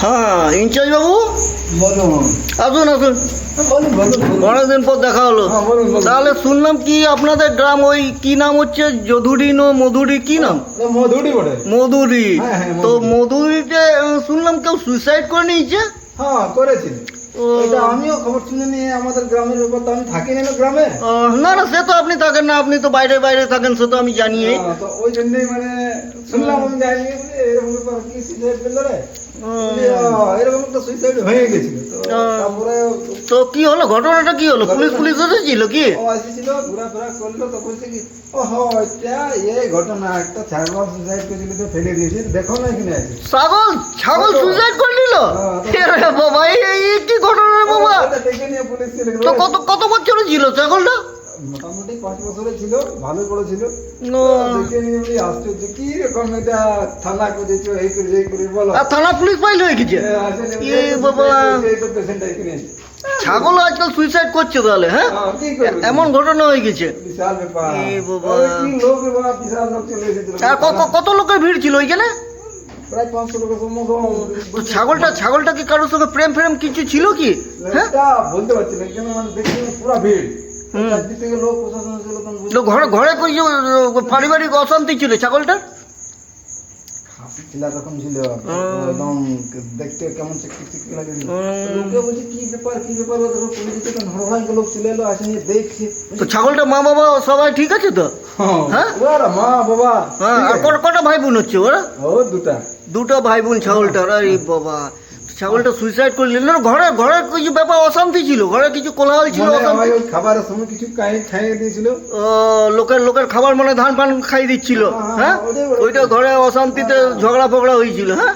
হ্যাঁ ইনচার্জ বাবু? আসুন আসুন। অনেকদিন পর দেখা হলো। হ্যাঁ। তাহলে শুনলাম কি আপনাদের গ্রাম ওই কি নাম হচ্ছে? যদুরি নো মধুরি কি নাম? মধুরি মধুরি। হ্যাঁ, হ্যাঁ, তো মধুরি। মধুরিতে শুনলাম কেউ সুইসাইড করে নিয়েছে? হ্যাঁ করেছিল। এটা আমিও খবর শুনে নিয়ে আমাদের গ্রামের ব্যাপার তো আমি থাকি না গ্রামে। না না সে তো আপনি থাকেন না আপনি তো বাইরে বাইরে থাকেন সে তো আমি জানি। তো ওই জন্যই মানে শুনলাম আমি যাইনি এরকম ব্যাপার কি সুইসাইড করল রে? এরকম একটা সুইসাইড হয়ে গেছিল। তো তারপরে তো কি হলো? ঘটনাটা কি হলো? পুলিশ পুলিশ এসেছিল কি? ও আসছিল ঘোরাফেরা করল তো বলছে কি ও এটা এই ঘটনা একটা ছাগল সুইসাইড করেছিল তো ফেলে দিয়েছে দেখো না এখানে ছাগল ছাগল। সুইসাইড করে নিল হ্যাঁ, তো- এরে বাবা এই এই- এই কি ঘটনা রে বাবা ওটা দেখে নিয়ে পুলিশ চলে গেলো। তো কত কত বছর ছিল ছাগলটা মোটামুটি পাঁচ ছিল ভালো বড় ছিল দেখে নিয়ে বলি আশ্চর্য কি রকম এটা থানা করেছ এই করে এই করে বলো। আর থানা পুলিশ হয়ে গেছে? এ, বাবা। এই তো পেশেন্ট এখানে ছাগল আজকাল সুইসাইড করছে তাহলে হ্যাঁ? হ্যাঁ? এমন ঘটনা হয়ে গেছে। বিশাল ব্যাপার। এ বাবা। লোক বিশাল লোক চলে এসেছিল। আর ক- ক- কত লোকের ভিড় ছিল ওইখানে? প্রায় পাঁচশো টাকা ছাগলটা ছাগলটা কি কারোর সঙ্গে প্রেম ফ্রেম কিছু ছিল কি? হ্যাঁ? বলতে পারছি না কেন মানে দেখছি পুরো ভিড়। ঘরে ঘরে পারিবারিক অশান্তি ছিল ছাগলটা ছিল ছিল একদম দেখতে কেমন চিকচিক লাগে। লোকে বলছে কি ব্যাপার কি ব্যাপার ওদের পুলিশ লোক চলে এলো আসে নিয়ে দেখছে। তো ছাগলটা মা বাবা সবাই ঠিক আছে তো? হ্যাঁ? হ্যাঁ? ওরা মা বাবা হ্যাঁ আর কটা- কটা ভাই বোন হচ্ছে ওরা? ও দুটা। দুটো ভাই বোন ছাগলটা আরে বাবা। ছাগলটা সুইসাইড করে নিল। ঘরে ঘরে কিছু ব্যাপার অশান্তি ছিল ঘরে কিছু কোলাহল ছিল হয় খাবারের সময় কিছু খাইয়ে দিয়েছিল। ও, লোকের লোকের খাবার মানে ধান পান খাই দিচ্ছিল হ্যাঁ, হ্যাঁ বলে। ওইটা ঘরে অশান্তিতে ঝগড়া ফগড়া হয়েছিল হ্যাঁ?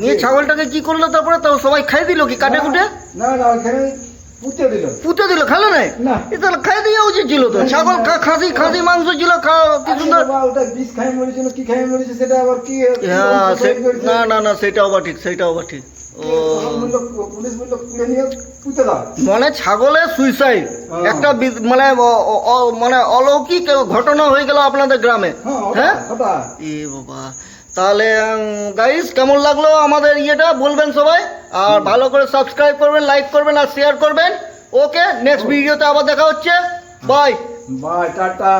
নিয়ে ছাগলটাকে কি করল তারপরে তো সবাই খাই দিল কি কাটে কুটে? না না পুঁতে দিল। পুঁতে দিল খেলো নাই? খাই উচিত ছিল তো। ছাগল খাসি খাসি মাংস ছিল খা- কি সুন্দর ওটা বিষ খাই মরেছিল কি খাই মরেছে সেটা আবার কি? না না না সেটাও বা ঠিক সেটাও বা ঠিক মানে ছাগলের সুইসাইড। একটা মানে মানে অলৌকিক ঘটনা হয়ে গেল আপনাদের গ্রামে। হ্যাঁ হ্যাঁ? এ বাবা। তাহলে গাইস কেমন লাগল আমাদের ইয়েটা? বলবেন সবাই। আর ভালো করে সাবস্ক্রাইব করবেন লাইক করবেন আর শেয়ার করবেন। ওকে নেক্সট ভিডিওতে আবার দেখা হচ্ছে। Bye bye tata.